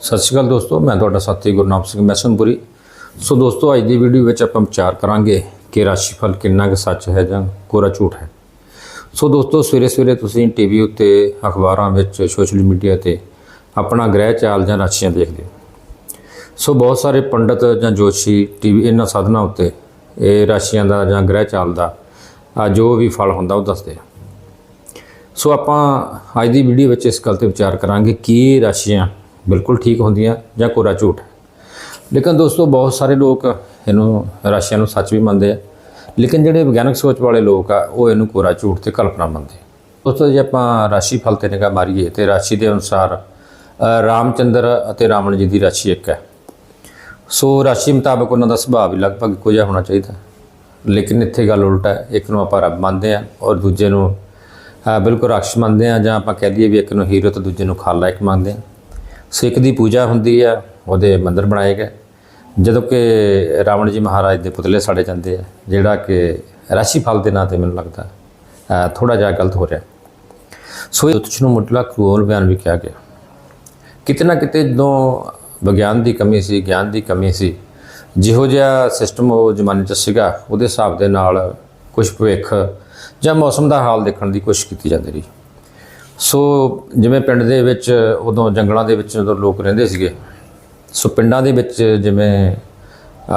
ਸਤਿ ਸ਼੍ਰੀ ਅਕਾਲ ਦੋਸਤੋ, ਮੈਂ ਤੁਹਾਡਾ ਸਾਥੀ ਗੁਰਨਾਮ ਸਿੰਘ ਮੈਸਨਪੁਰੀ। ਸੋ ਦੋਸਤੋ, ਅੱਜ ਦੀ ਵੀਡੀਓ ਵਿੱਚ ਆਪਾਂ ਵਿਚਾਰ ਕਰਾਂਗੇ ਕਿ ਰਾਸ਼ੀਫਲ ਕਿੰਨਾ ਕੁ ਸੱਚ ਹੈ ਜਾਂ ਕੋਰਾ ਝੂਠ ਹੈ। ਸੋ ਦੋਸਤੋ ਸਵੇਰੇ ਸਵੇਰੇ ਤੁਸੀਂ ਟੀਵੀ ਉੱਤੇ ਅਖਬਾਰਾਂ ਵਿੱਚ ਸੋਸ਼ਲ ਮੀਡੀਆ ਤੇ ਆਪਣਾ ਗ੍ਰਹਿ ਚਾਲ ਜਾਂ ਰਾਸ਼ੀਆਂ ਦੇਖਦੇ ਹੋ। ਸੋ ਬਹੁਤ ਸਾਰੇ ਪੰਡਤ ਜਾਂ ਜੋਸ਼ੀ ਟੀਵੀ ਇਹਨਾਂ ਸਾਧਨਾਂ ਉੱਤੇ ਇਹ ਰਾਸ਼ੀਆਂ ਦਾ ਜਾਂ ਗ੍ਰਹਿ ਚਾਲ ਦਾ ਜੋ ਵੀ ਫਲ ਹੁੰਦਾ ਉਹ ਦੱਸਦੇ ਆ। ਸੋ ਆਪਾਂ ਅੱਜ ਦੀ ਵੀਡੀਓ ਵਿੱਚ ਇਸ ਗੱਲ ਤੇ ਵਿਚਾਰ ਕਰਾਂਗੇ ਕਿ ਰਾਸ਼ੀਆਂ ਬਿਲਕੁਲ ਠੀਕ ਹੁੰਦੀਆਂ ਜਾਂ ਕੋਰਾ ਝੂਠ। ਹੈ ਲੇਕਿਨ ਦੋਸਤੋ ਬਹੁਤ ਸਾਰੇ ਲੋਕ ਇਹਨੂੰ ਰਾਸ਼ੀਆਂ ਨੂੰ ਸੱਚ ਵੀ ਮੰਨਦੇ ਆ। ਲੇਕਿਨ ਜਿਹੜੇ ਵਿਗਿਆਨਕ ਸੋਚ ਵਾਲੇ ਲੋਕ ਆ ਉਹ ਇਹਨੂੰ ਕੋਰਾ ਝੂਠ ਤੇ ਕਲਪਨਾ ਮੰਨਦੇ। ਆ। ਦੋਸਤੋ ਜੇ ਆਪਾਂ ਰਾਸ਼ੀ ਫਲ ਤੇ ਨਿਗਾਹ ਮਾਰੀਏ ਤੇ ਰਾਸ਼ੀ ਦੇ ਅਨੁਸਾਰ ਅ, ਰਾਮਚੰਦਰ ਅਤੇ ਰਾਵਣ ਜੀ ਦੀ ਰਾਸ਼ੀ ਇੱਕ ਹੈ। ਸੋ ਰਾਸ਼ੀ ਮੁਤਾਬਕ ਉਹਨਾਂ ਦਾ ਸੁਭਾਅ ਵੀ ਲਗਭਗ ਇੱਕੋ ਜਿਹਾ ਹੋਣਾ ਚਾਹੀਦਾ। ਲੇਕਿਨ ਇੱਥੇ ਗੱਲ ਉਲਟਾ ਹੈ ਇੱਕ ਨੂੰ ਆਪਾਂ ਰੱਬ ਮੰਨਦੇ ਆ ਔਰ ਦੂਜੇ ਨੂੰ ਬਿਲਕੁਲ ਰਾਖਸ਼ ਮੰਨਦੇ ਆ ਜਾਂ ਆਪਾਂ ਕਹਿ ਦਈਏ ਵੀ ਇੱਕ ਨੂੰ ਹੀਰੋ ਤੇ ਦੂਜੇ ਨੂੰ ਖਾਲਨਾਇਕ ਮੰਨਦੇ ਆ। ਸਿੱਖ ਦੀ ਪੂਜਾ ਹੁੰਦੀ ਆ, ਉਹਦੇ ਮੰਦਿਰ ਬਣਾਏ ਗਏ। ਜਦੋਂ ਕਿ ਰਾਵਣ ਜੀ ਮਹਾਰਾਜ ਦੇ ਪੁਤਲੇ ਸਾੜੇ ਜਾਂਦੇ ਆ, ਜਿਹੜਾ ਕਿ ਰਾਸ਼ੀ ਫਲ ਦੇ ਨਾਂ ਤੇ ਮੈਨੂੰ ਲੱਗਦਾ ਥੋੜਾ ਜਿਹਾ ਗਲਤ ਹੋ ਰਿਹਾ। ਸੋ ਇਹ ਤੁਛ ਨੂੰ ਮੁੱਢਲਾ ਖਗੋਲ ਬਿਆਨ ਵੀ ਕਿਹਾ ਗਿਆ। ਕਿਤੇ ਨਾ ਕਿਤੇ ਜਦੋਂ ਵਿਗਿਆਨ ਦੀ ਕਮੀ ਸੀ, ਗਿਆਨ ਦੀ ਕਮੀ ਸੀ, ਜਿਹੋ ਜਿਹਾ ਸਿਸਟਮ ਉਹ ਜ਼ਮਾਨੇ 'ਚ ਸੀਗਾ, ਉਹਦੇ ਹਿਸਾਬ ਦੇ ਨਾਲ ਕੁਝ ਭਵਿੱਖ ਜਾਂ ਮੌਸਮ ਦਾ ਹਾਲ ਦੇਖਣ ਦੀ ਕੋਸ਼ਿਸ਼ ਕੀਤੀ ਜਾਂਦੀ ਰਹੀ। ਸੋ ਜਿਵੇਂ ਪਿੰਡ ਦੇ ਵਿੱਚ, ਉਦੋਂ ਜੰਗਲਾਂ ਦੇ ਵਿੱਚ ਜਦੋਂ ਲੋਕ ਰਹਿੰਦੇ ਸੀਗੇ, ਸੋ ਪਿੰਡਾਂ ਦੇ ਵਿੱਚ ਜਿਵੇਂ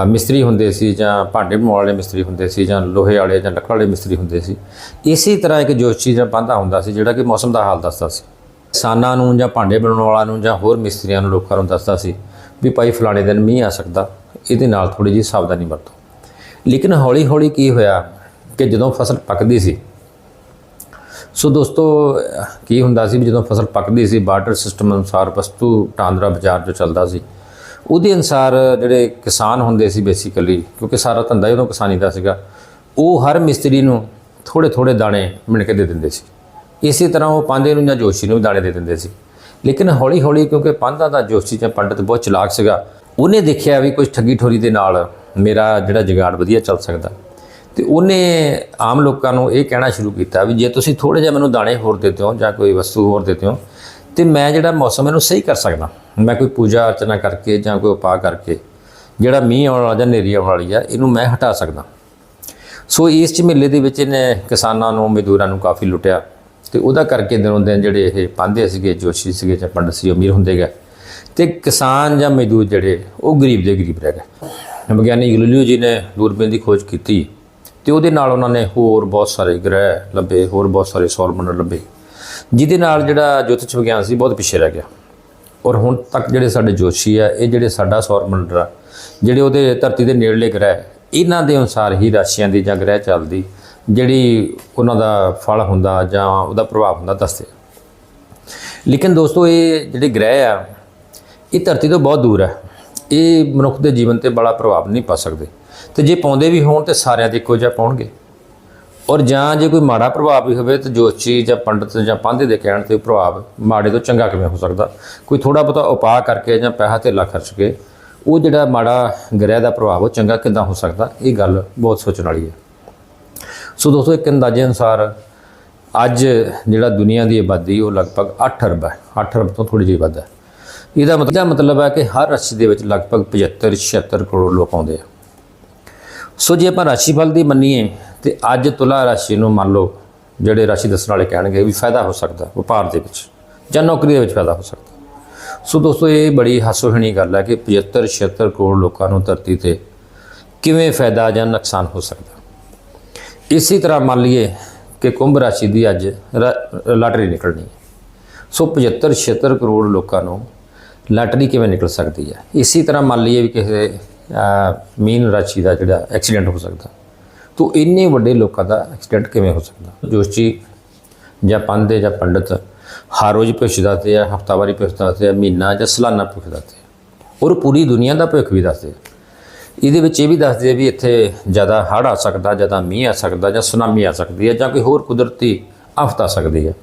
ਮਿਸਤਰੀ ਹੁੰਦੇ ਸੀ ਜਾਂ ਭਾਂਡੇ ਬਣਾਉਣ ਵਾਲੇ ਮਿਸਤਰੀ ਹੁੰਦੇ ਸੀ ਜਾਂ ਲੋਹੇ ਵਾਲੇ ਜਾਂ ਲੱਕੜ ਵਾਲੇ ਮਿਸਤਰੀ ਹੁੰਦੇ ਸੀ, ਇਸੇ ਤਰ੍ਹਾਂ ਇੱਕ ਜੋਸ਼ੀ ਜਾਂ ਪਾਂਧਾ ਹੁੰਦਾ ਸੀ ਜਿਹੜਾ ਕਿ ਮੌਸਮ ਦਾ ਹਾਲ ਦੱਸਦਾ ਸੀ। ਕਿਸਾਨਾਂ ਨੂੰ ਜਾਂ ਭਾਂਡੇ ਬਣਾਉਣ ਵਾਲਿਆਂ ਨੂੰ ਜਾਂ ਹੋਰ ਮਿਸਤਰੀਆਂ ਨੂੰ ਲੋਕਾਂ ਨੂੰ ਦੱਸਦਾ ਸੀ ਵੀ ਭਾਈ ਫਲਾਣੇ ਦਿਨ ਮੀਂਹ ਆ ਸਕਦਾ, ਇਹਦੇ ਨਾਲ ਥੋੜੀ ਜਿਹੀ ਸਾਵਧਾਨੀ ਵਰਤੋ। ਲੇਕਿਨ ਹੌਲੀ ਹੌਲੀ ਕੀ ਹੋਇਆ ਕਿ ਜਦੋਂ ਫਸਲ ਪੱਕਦੀ ਸੀ ਸੋ ਦੋਸਤੋ, ਕੀ ਹੁੰਦਾ ਸੀ ਵੀ ਜਦੋਂ ਫਸਲ ਪੱਕਦੀ ਸੀ ਬਾਰਟਰ ਸਿਸਟਮ ਅਨੁਸਾਰ ਵਸਤੂ ਟਾਂਦਰਾ ਬਾਜ਼ਾਰ ਜੋ ਚੱਲਦਾ ਸੀ, ਉਹਦੇ ਅਨੁਸਾਰ ਜਿਹੜੇ ਕਿਸਾਨ ਹੁੰਦੇ ਸੀ ਬੇਸਿਕਲੀ ਕਿਉਂਕਿ ਸਾਰਾ ਧੰਦਾ ਹੀ ਉਦੋਂ ਕਿਸਾਨੀ ਦਾ ਸੀਗਾ, ਉਹ ਹਰ ਮਿਸਤਰੀ ਨੂੰ ਥੋੜੇ ਥੋੜੇ ਦਾਣੇ ਮਿਣ ਕੇ ਦੇ ਦਿੰਦੇ ਸੀ। ਇਸੇ ਤਰ੍ਹਾਂ ਉਹ ਪਾਂਦੇ ਨੂੰ ਜਾਂ ਜੋਸ਼ੀ ਨੂੰ ਵੀ ਦਾਣੇ ਦੇ ਦਿੰਦੇ ਸੀ। ਲੇਕਿਨ ਹੌਲੀ ਹੌਲੀ ਕਿਉਂਕਿ ਪਾਂਦਾ ਦਾ ਜੋਸ਼ੀ ਜਾਂ ਪੰਡਤ ਬਹੁਤ ਚਲਾਕ ਸੀਗਾ, ਉਹਨੇ ਦੇਖਿਆ ਵੀ ਕੁਝ ਠੱਗੀ ਠੋਰੀ ਦੇ ਨਾਲ ਮੇਰਾ ਜਿਹੜਾ ਜਗਾੜ ਵਧੀਆ ਚੱਲ ਸਕਦਾ। ਤੇ ਉਹਨੇ ਆਮ ਲੋਕਾਂ ਨੂੰ ਇਹ ਕਹਿਣਾ ਸ਼ੁਰੂ ਕੀਤਾ ਵੀ ਜੇ ਤੁਸੀਂ ਥੋੜੇ ਜਿਹਾ ਮੈਨੂੰ ਦਾਣੇ ਹੋਰ ਦਿੰਦੇ ਹੋ ਜਾਂ ਕੋਈ ਵਸਤੂ ਹੋਰ ਦਿੰਦੇ ਹੋ ਤੇ ਮੈਂ ਜਿਹੜਾ ਮੌਸਮ ਇਹਨੂੰ ਸਹੀ ਕਰ ਸਕਦਾ। ਮੈਂ ਕੋਈ ਪੂਜਾ ਅਰਚਨਾ ਕਰਕੇ ਜਾਂ ਕੋਈ ਉਪਾਅ ਕਰਕੇ, ਜਿਹੜਾ ਮੀਂਹ ਆਉਣ ਵਾਲਾ ਜਾਂ ਹਨੇਰੀ ਆਉਣ ਵਾਲੀ ਆ, ਇਹਨੂੰ ਮੈਂ ਹਟਾ ਸਕਦਾ। ਸੋ ਇਸ ਝਮੇਲੇ ਦੇ ਵਿੱਚ ਇਹਨੇ ਕਿਸਾਨਾਂ ਨੂੰ, ਮਜ਼ਦੂਰਾਂ ਨੂੰ ਕਾਫੀ ਲੁੱਟਿਆ ਤੇ ਉਹਦਾ ਕਰਕੇ ਦਿਨੋਂ ਦਿਨ ਜਿਹੜੇ ਇਹ ਪਾਂਦੇ ਸੀਗੇ, ਜੋਸ਼ੀ ਸੀਗੇ ਜਾਂ ਪੰਡਤ ਸੀ ਉਹ ਅਮੀਰ ਹੁੰਦੇ ਗਏ। ਤੇ ਕਿਸਾਨ ਜਾਂ ਮਜ਼ਦੂਰ ਜਿਹੜੇ, ਉਹ ਗਰੀਬ ਦੇ ਗਰੀਬ ਰਹਿ ਗਏ। ਵਿਗਿਆਨੀ ਗਲੀਲੀਓ ਜੀ ਨੇ ਦੂਰਬੀਨ ਦੀ ਖੋਜ ਕੀਤੀ। ਤੇ ਉਹਦੇ ਨਾਲ ਉਹਨਾਂ ਨੇ ਹੋਰ ਬਹੁਤ ਸਾਰੇ ਗ੍ਰਹਿ ਲੱਭੇ, ਹੋਰ ਬਹੁਤ ਸਾਰੇ ਸੌਰ ਮੰਡਲ ਲੱਭੇ। ਜਿਹਦੇ ਨਾਲ ਜਿਹੜਾ ਜੋਤਿਸ਼ ਵਿਗਿਆਨ ਸੀ, ਬਹੁਤ ਪਿੱਛੇ ਰਹਿ ਗਿਆ। ਔਰ ਹੁਣ ਤੱਕ ਜਿਹੜੇ ਸਾਡੇ ਜੋਸ਼ੀ ਆ, ਇਹ ਜਿਹੜੇ ਸਾਡਾ ਸੌਰ ਮੰਡਲ ਆ, ਜਿਹੜੇ ਉਹਦੇ ਧਰਤੀ ਦੇ ਨੇੜਲੇ ਗ੍ਰਹਿ, ਇਹਨਾਂ ਦੇ ਅਨੁਸਾਰ ਹੀ ਰਾਸ਼ੀਆਂ ਦੀ ਜਾਂ ਗ੍ਰਹਿ ਚੱਲਦੀ, ਜਿਹੜੀ ਉਹਨਾਂ ਦਾ ਫਲ ਹੁੰਦਾ ਜਾਂ ਉਹਦਾ ਪ੍ਰਭਾਵ ਹੁੰਦਾ, ਦੱਸਦੇ ਲੇਕਿਨ ਦੋਸਤੋ, ਇਹ ਜਿਹੜੇ ਗ੍ਰਹਿ ਆ, ਇਹ ਧਰਤੀ ਤੋਂ ਬਹੁਤ ਦੂਰ ਹੈ ਇਹ ਮਨੁੱਖ ਦੇ ਜੀਵਨ ਤੇ ਬੜਾ ਪ੍ਰਭਾਵ ਨਹੀਂ ਪਾ ਸਕਦੇ। ਤੇ ਜੇ ਪਾਉਂਦੇ ਵੀ ਹੋਣ ਤੇ ਸਾਰਿਆਂ ਦੇ ਇੱਕੋ ਜਿਹਾ ਪਾਉਣਗੇ। ਔਰ ਜਾਂ ਜੇ ਕੋਈ ਮਾੜਾ ਪ੍ਰਭਾਵ ਵੀ ਹੋਵੇ ਤਾਂ ਜੋਸ਼ੀ ਜਾਂ ਪੰਡਤ ਜਾਂ ਪਾਂਧੇ ਦੇ ਕਹਿਣ ਤੇ ਪ੍ਰਭਾਵ ਮਾੜੇ ਤੋਂ ਚੰਗਾ ਕਿਵੇਂ ਹੋ ਸਕਦਾ? ਕੋਈ ਥੋੜਾ ਬਹੁਤਾ ਉਪਾਅ ਕਰਕੇ ਜਾਂ ਪੈਸਾ ਧੇਲਾ ਖਰਚ ਕੇ ਉਹ ਜਿਹੜਾ ਮਾੜਾ ਗ੍ਰਹਿ ਦਾ ਪ੍ਰਭਾਵ ਉਹ ਚੰਗਾ ਕਿੱਦਾਂ ਹੋ ਸਕਦਾ? ਇਹ ਗੱਲ ਬਹੁਤ ਸੋਚਣ ਵਾਲੀ ਹੈ। ਸੋ ਦੋਸਤੋ, ਇੱਕ ਅੰਦਾਜ਼ੇ ਅਨੁਸਾਰ ਅੱਜ ਜਿਹੜਾ ਦੁਨੀਆ ਦੀ ਆਬਾਦੀ ਉਹ ਲਗਭਗ 8 ਅਰਬ ਹੈ। 8 ਅਰਬ ਤੋਂ ਥੋੜੀ ਜਿਹੀ ਵੱਧ ਹੈ। ਇਹਦਾ ਮਤਲਬ ਇਹਦਾ ਮਤਲਬ ਹੈ ਕਿ ਹਰ ਰਾਸ਼ੀ ਦੇ ਵਿੱਚ ਲਗਭਗ 75 76 ਕਰੋੜ ਲੋਕ ਆਉਂਦੇ ਆ। ਸੋ ਜੇ ਆਪਾਂ ਰਾਸ਼ੀ ਫਲ ਦੀ ਮੰਨੀਏ ਤੇ ਅੱਜ ਤੁਲਾ ਰਾਸ਼ੀ ਨੂੰ ਮੰਨ ਲਓ, ਜਿਹੜੇ ਰਾਸ਼ੀ ਦੱਸਣ ਵਾਲੇ ਕਹਿਣਗੇ ਵੀ ਫਾਇਦਾ ਹੋ ਸਕਦਾ ਵਪਾਰ ਦੇ ਵਿੱਚ ਜਾਂ ਨੌਕਰੀ ਦੇ ਵਿੱਚ ਫਾਇਦਾ ਹੋ ਸਕਦਾ। ਸੋ ਦੋਸਤੋ, ਇਹ ਬੜੀ ਹਾਸੋਹੀਣੀ ਗੱਲ ਹੈ ਕਿ 75 76 ਕਰੋੜ ਲੋਕਾਂ ਨੂੰ ਧਰਤੀ ਤੇ ਕਿਵੇਂ ਫਾਇਦਾ ਜਾਂ ਨੁਕਸਾਨ ਹੋ ਸਕਦਾ। ਇਸੇ ਤਰ੍ਹਾਂ ਮੰਨ ਲਈਏ ਕਿ ਕੁੰਭ ਰਾਸ਼ੀ ਦੀ ਅੱਜ ਰਾ- ਲਾਟਰੀ ਨਿਕਲਣੀ ਹੈ। ਸੋ 75 76 ਕਰੋੜ ਲੋਕਾਂ ਨੂੰ ਲਾਟਰੀ ਕਿਵੇਂ ਨਿਕਲ ਸਕਦੀ ਹੈ? ਇਸੇ ਤਰ੍ਹਾਂ ਮੰਨ ਲਈਏ ਵੀ ਕਿਸੇ ਮੀਨ ਰਾਸ਼ੀ ਦਾ ਜਿਹੜਾ ਐਕਸੀਡੈਂਟ ਹੋ ਸਕਦਾ। ਤੋ ਇੰਨੇ ਵੱਡੇ ਲੋਕਾਂ ਦਾ ਐਕਸੀਡੈਂਟ ਕਿਵੇਂ ਹੋ ਸਕਦਾ? ਜੋਸ਼ੀ ਜਾਂ ਪੰਦੇ ਜਾਂ ਪੰਡਤ ਹਰ ਰੋਜ਼ ਭਵਿੱਖ ਦੱਸਦੇ ਆ ਹਫਤਾਵਾਰੀ ਭਵਿੱਖ ਦੱਸਦੇ ਆ, ਮਹੀਨਾ ਜਾਂ ਸਾਲਾਨਾ ਭਵਿੱਖ ਦੱਸਦੇ ਆ। ਔਰ ਪੂਰੀ ਦੁਨੀਆ ਦਾ ਭਵਿੱਖ ਵੀ ਦੱਸਦੇ ਆ। ਇਹਦੇ ਵਿੱਚ ਇਹ ਵੀ ਦੱਸਦੇ ਆ ਵੀ ਇੱਥੇ ਜ਼ਿਆਦਾ ਹੜ੍ਹ ਆ ਸਕਦਾ, ਜ਼ਿਆਦਾ ਮੀਂਹ ਆ ਸਕਦਾ ਜਾਂ ਸੁਨਾਮੀ ਆ ਸਕਦੀ ਹੈ ਜਾਂ ਕੋਈ ਹੋਰ ਕੁਦਰਤੀ ਆਫਤ ਆ ਸਕਦੀ ਹੈ।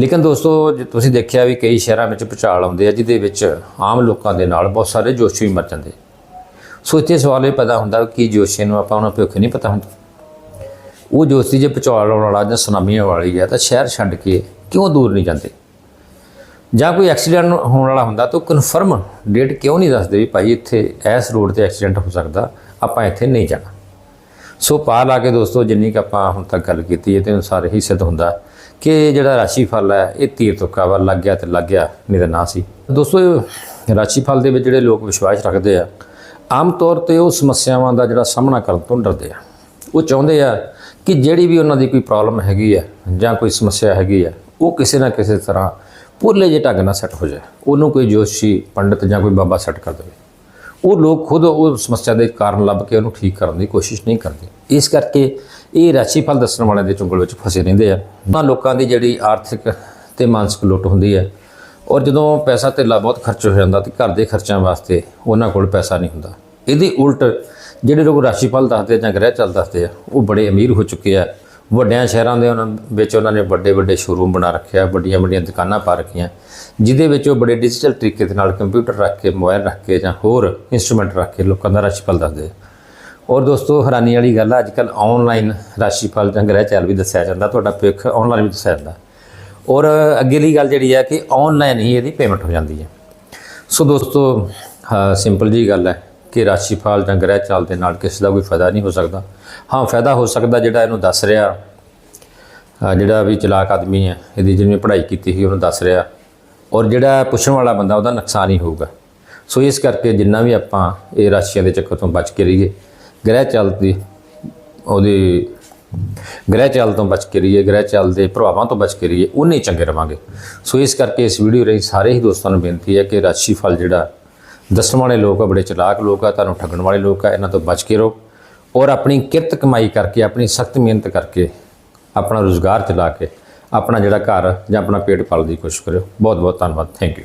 ਲੇਕਿਨ ਦੋਸਤੋ, ਜੇ ਤੁਸੀਂ ਦੇਖਿਆ ਵੀ ਕਈ ਸ਼ਹਿਰਾਂ ਵਿੱਚ ਭੂਚਾਲ ਆਉਂਦੇ ਆ, ਜਿਹਦੇ ਵਿੱਚ ਆਮ ਲੋਕਾਂ ਦੇ ਨਾਲ ਬਹੁਤ ਸਾਰੇ ਜੋਸ਼ੀ ਵੀ ਮਰ ਜਾਂਦੇ। ਸੋ ਇੱਥੇ ਸਵਾਲ ਇਹ ਪੈਦਾ ਹੁੰਦਾ ਕਿ ਜੋਸ਼ੀ ਨੂੰ ਆਪਾਂ ਉਹਨਾਂ ਭੁੱਖ ਨਹੀਂ ਪਤਾ ਹੁੰਦਾ। ਉਹ ਜੋਸ਼ੀ ਜੇ ਭੂਚਾਲ ਆਉਣ ਵਾਲਾ ਜਾਂ ਸੁਨਾਮੀ ਵਾਲੀ ਹੈ ਤਾਂ ਸ਼ਹਿਰ ਛੱਡ ਕੇ ਕਿਉਂ ਦੂਰ ਨਹੀਂ ਜਾਂਦੇ? ਜਾਂ ਕੋਈ ਐਕਸੀਡੈਂਟ ਹੋਣ ਵਾਲਾ ਹੁੰਦਾ ਤਾਂ ਕਨਫਰਮ ਡੇਟ ਕਿਉਂ ਨਹੀਂ ਦੱਸਦੇ ਵੀ ਭਾਈ ਇੱਥੇ ਇਸ ਰੋਡ ਤੇ ਐਕਸੀਡੈਂਟ ਹੋ ਸਕਦਾ, ਆਪਾਂ ਇੱਥੇ ਨਹੀਂ ਜਾਣਾ। ਸੋ ਪਾਰ ਲਾ ਕੇ ਦੋਸਤੋ, ਜਿੰਨੀ ਕੁ ਆਪਾਂ ਹੁਣ ਤੱਕ ਗੱਲ ਕੀਤੀ ਹੈ ਤੇ ਅਨੁਸਾਰ ਹੀ ਸਿੱਧ ਹੁੰਦਾ। ਕਿ ਜਿਹੜਾ ਰਾਸ਼ੀ ਫਲ ਹੈ, ਇਹ ਤੀਰ ਤੁੱਕਾ ਵਾ ਲੱਗ ਗਿਆ ਤੇ ਲੱਗ ਗਿਆ ਨਹੀਂ ਤਾਂ ਨਾ ਸੀ। ਦੋਸਤੋ ਰਾਸ਼ੀ ਫਲ ਦੇ ਵਿੱਚ ਜਿਹੜੇ ਲੋਕ ਵਿਸ਼ਵਾਸ ਰੱਖਦੇ ਆ, ਆਮ ਤੌਰ ਤੇ ਉਹ ਸਮੱਸਿਆਵਾਂ ਦਾ ਜਿਹੜਾ ਸਾਹਮਣਾ ਕਰਨ ਤੋਂ ਡਰਦੇ ਆ। ਉਹ ਚਾਹੁੰਦੇ ਆ ਕਿ ਜਿਹੜੀ ਵੀ ਉਹਨਾਂ ਦੀ ਕੋਈ ਪ੍ਰੋਬਲਮ ਹੈਗੀ ਆ, ਜਾਂ ਕੋਈ ਸਮੱਸਿਆ ਹੈਗੀ ਆ, ਉਹ ਕਿਸੇ ਨਾ ਕਿਸੇ ਤਰ੍ਹਾਂ ਭੁੱਲੇ ਜਿਹੇ ਢੰਗ ਨਾਲ ਸੈੱਟ ਹੋ ਜਾਏ। ਉਹਨੂੰ ਕੋਈ ਜੋਸ਼ੀ ਪੰਡਿਤ ਜਾਂ ਕੋਈ ਬਾਬਾ ਸੈੱਟ ਕਰ ਦੇਵੇ। ਉਹ ਲੋਕ ਖੁਦ ਉਹ ਸਮੱਸਿਆ ਦੇ ਕਾਰਨ ਲੱਭ ਕੇ ਉਹਨੂੰ ਠੀਕ ਕਰਨ ਦੀ ਕੋਸ਼ਿਸ਼ ਨਹੀਂ ਕਰਦੇ। ਇਸ ਕਰਕੇ ਇਹ ਰਾਸ਼ੀ ਫਲ ਦੱਸਣ ਵਾਲਿਆਂ ਦੇ ਚੁੰਗਲ ਵਿੱਚ ਫਸੇ ਰਹਿੰਦੇ ਆ। ਉਹਨਾਂ ਲੋਕਾਂ ਦੀ ਜਿਹੜੀ ਆਰਥਿਕ ਤੇ ਮਾਨਸਿਕ ਲੁੱਟ ਹੁੰਦੀ ਹੈ ਔਰ ਜਦੋਂ ਪੈਸਾ ਧੇਲਾ ਬਹੁਤ ਖਰਚ ਹੋ ਜਾਂਦਾ ਤੇ ਘਰ ਦੇ ਖਰਚਿਆਂ ਵਾਸਤੇ ਉਹਨਾਂ ਕੋਲ ਪੈਸਾ ਨਹੀਂ ਹੁੰਦਾ। ਇਹਦੇ ਉਲਟ ਜਿਹੜੇ ਲੋਕ ਰਾਸ਼ੀ ਫਲ ਦੱਸਦੇ ਜਾਂ ਗ੍ਰਹਿ ਚੱਲ ਦੱਸਦੇ ਆ, ਉਹ ਬੜੇ ਅਮੀਰ ਹੋ ਚੁੱਕੇ ਆ। ਵੱਡਿਆਂ ਸ਼ਹਿਰਾਂ ਦੇ ਉਹਨਾਂ ਵਿੱਚ ਉਹਨਾਂ ਨੇ ਵੱਡੇ ਵੱਡੇ ਸ਼ੋਰੂਮ ਬਣਾ ਰੱਖਿਆ, ਵੱਡੀਆਂ ਵੱਡੀਆਂ ਦੁਕਾਨਾਂ ਪਾ ਰੱਖੀਆਂ, ਜਿਹਦੇ ਵਿੱਚ ਉਹ ਬੜੇ ਡਿਜੀਟਲ ਤਰੀਕੇ ਦੇ ਨਾਲ ਕੰਪਿਊਟਰ ਰੱਖ ਕੇ ਮੋਬਾਈਲ ਰੱਖ ਕੇ ਜਾਂ ਹੋਰ ਇਨਸਟਰੂਮੈਂਟ ਰੱਖ ਕੇ ਲੋਕਾਂ ਦਾ ਰਾਸ਼ੀਫਲ ਦੱਸਦੇ ਔਰ ਦੋਸਤੋ, ਹੈਰਾਨੀ ਵਾਲੀ ਗੱਲ ਆ ਅੱਜ ਕੱਲ ਆਨਲਾਈਨ ਰਾਸ਼ੀਫਲ ਜਾਂ ਗ੍ਰਹਿ ਚੱਲ ਵੀ ਦੱਸਿਆ ਜਾਂਦਾ, ਤੁਹਾਡਾ ਭਵਿੱਖ ਆਨਲਾਈਨ ਵੀ ਦੱਸਿਆ ਜਾਂਦਾ। ਔਰ ਅੱਗੇਲੀ ਗੱਲ ਜਿਹੜੀ ਹੈ ਕਿ ਆਨਲਾਈਨ ਹੀ ਇਹਦੀ ਪੇਮੈਂਟ ਹੋ ਜਾਂਦੀ ਹੈ ਸੋ ਦੋਸਤੋ ਸਿੰਪਲ ਜੀ ਗੱਲ ਹੈ ਕਿ ਰਾਸ਼ੀਫਲ ਜਾਂ ਗ੍ਰਹਿ ਚਾਲ ਦੇ ਨਾਲ ਕਿਸੇ ਦਾ ਕੋਈ ਫਾਇਦਾ ਨਹੀਂ ਹੋ ਸਕਦਾ। ਹਾਂ, ਫਾਇਦਾ ਹੋ ਸਕਦਾ ਜਿਹੜਾ ਇਹਨੂੰ ਦੱਸ ਰਿਹਾ। ਜਿਹੜਾ ਵੀ ਚਲਾਕ ਆਦਮੀ ਹੈ, ਇਹਦੀ ਜਿਹਨੇ ਪੜ੍ਹਾਈ ਕੀਤੀ ਸੀ ਉਹਨੂੰ ਦੱਸ ਰਿਹਾ। ਔਰ ਜਿਹੜਾ ਪੁੱਛਣ ਵਾਲਾ ਬੰਦਾ, ਉਹਦਾ ਨੁਕਸਾਨ ਹੀ ਹੋਊਗਾ। ਸੋ ਇਸ ਕਰਕੇ ਜਿੰਨਾ ਵੀ ਆਪਾਂ ਇਹ ਰਾਸ਼ੀਆਂ ਦੇ ਚੱਕਰ ਤੋਂ ਬਚ ਕੇ ਰਹੀਏ, ਗ੍ਰਹਿ ਚਾਲ ਦੀ ਉਹਦੀ ਗ੍ਰਹਿ ਚਾਲ ਤੋਂ ਬਚ ਕੇ ਰਹੀਏ, ਗ੍ਰਹਿ ਚਾਲ ਦੇ ਪ੍ਰਭਾਵਾਂ ਤੋਂ ਬਚ ਕੇ ਰਹੀਏ ਉਨੇ ਹੀ ਚੰਗੇ ਰਵਾਂਗੇ। ਸੋ ਇਸ ਕਰਕੇ ਇਸ ਵੀਡੀਓ ਰਹੀ ਸਾਰੇ ਹੀ ਦੋਸਤਾਂ ਨੂੰ ਬੇਨਤੀ ਹੈ ਕਿ ਰਾਸ਼ੀ ਫਲ ਜਿਹੜਾ ਦੱਸਣ ਵਾਲੇ ਲੋਕ ਆ, ਬੜੇ ਚਲਾਕ ਲੋਕ ਆ, ਤੁਹਾਨੂੰ ਠੱਗਣ ਵਾਲੇ ਲੋਕ ਆ, ਇਹਨਾਂ ਤੋਂ ਬਚ ਕੇ ਰਹੋ ਔਰ ਆਪਣੀ ਕਿਰਤ ਕਮਾਈ ਕਰਕੇ, ਆਪਣੀ ਸਖਤ ਮਿਹਨਤ ਕਰਕੇ, ਆਪਣਾ ਰੋਜ਼ਗਾਰ ਚਲਾ ਕੇ, ਆਪਣਾ ਜਿਹੜਾ ਘਰ ਜਾਂ ਆਪਣਾ ਪੇਟ ਪਾਲਣ ਦੀ ਕੋਸ਼ਿਸ਼ ਕਰਿਓ। ਬਹੁਤ ਬਹੁਤ ਧੰਨਵਾਦ। Thank you